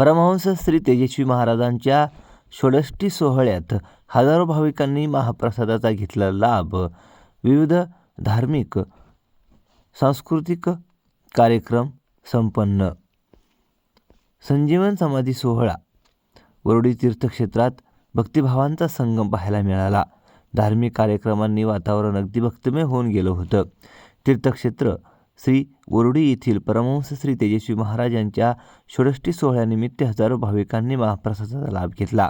परमहंस श्री तेजस्वी महाराजांच्या षोडष्टी सोहळ्यात हजारो भाविकांनी महाप्रसादाचा घेतला लाभ. विविध धार्मिक सांस्कृतिक कार्यक्रम संपन्न. संजीवन समाधी सोहळा. वरुडी तीर्थक्षेत्रात भक्तिभावांचा संगम पाहायला मिळाला. धार्मिक कार्यक्रमांनी वातावरण अगदी भक्तिमय होऊन गेलं होतं. तीर्थक्षेत्र श्री वरुडी येथील परमहंस श्री तेजस्वी महाराजांच्या षोडष्टी सोहळ्यानिमित्त हजारो भाविकांनी महाप्रसादाचा लाभ घेतला.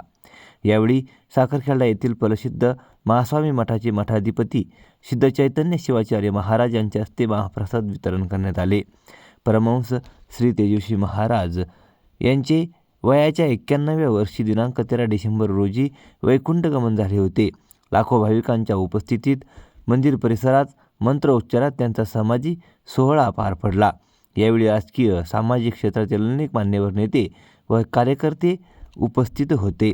यावेळी साखरखेडा येथील प्रसिद्ध महास्वामी मठाचे मठाधिपती सिद्ध चैतन्य शिवाचार्य महाराज यांच्या हस्ते महाप्रसाद वितरण करण्यात आले. परमहंस श्री तेजस्वी महाराज यांचे वयाच्या एक्क्याण्णव्या वर्षी दिनांक तेरा डिसेंबर रोजी वैकुंठगमन झाले होते. लाखो भाविकांच्या उपस्थितीत मंदिर परिसरात मंत्रोच्चारात त्यांचा समाजी सोहळा पार पडला. यावेळी राजकीय सामाजिक क्षेत्रातील अनेक मान्यवर नेते व कार्यकर्ते उपस्थित होते.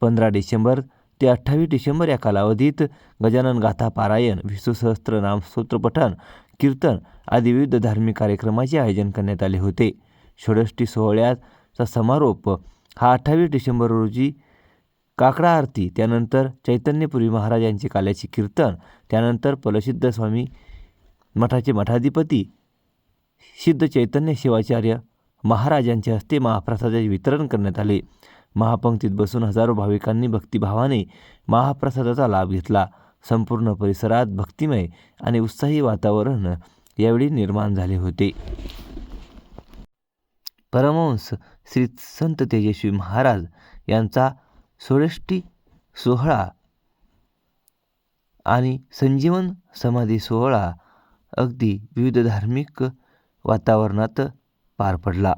पंधरा डिसेंबर ते अठ्ठावीस डिसेंबर या कालावधीत गजानन गाथा पारायण विष्णू नाम स्तोत्रपठण कीर्तन आदी विविध धार्मिक कार्यक्रमाचे आयोजन करण्यात आले होते. षोडष्टी सोहळ्याचा समारोप हा अठ्ठावीस डिसेंबर रोजी काकडा आरती त्यानंतर चैतन्यपुरी महाराजांचे काल्याचे कीर्तन त्यानंतर प्रसिद्ध स्वामी मठाचे मठाधिपती सिद्ध चैतन्य शिवाचार्य महाराजांच्या हस्ते महाप्रसादाचे वितरण करण्यात आले. महापंक्तीत बसून हजारो भाविकांनी भक्तिभावाने महाप्रसादाचा लाभ घेतला. संपूर्ण परिसरात भक्तिमय आणि उत्साही वातावरण यावेळी निर्माण झाले होते. परमहंस श्री संत तेजस्वी महाराज यांचा सोळष्टी सोहळा आणि संजीवन समाधी सोहळा अगदी विविध धार्मिक वातावरणात पार पडला.